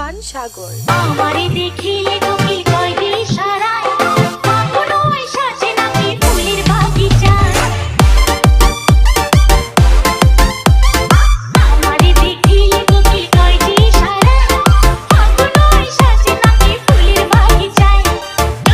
খান সাগর। আমারে দেখিয়ে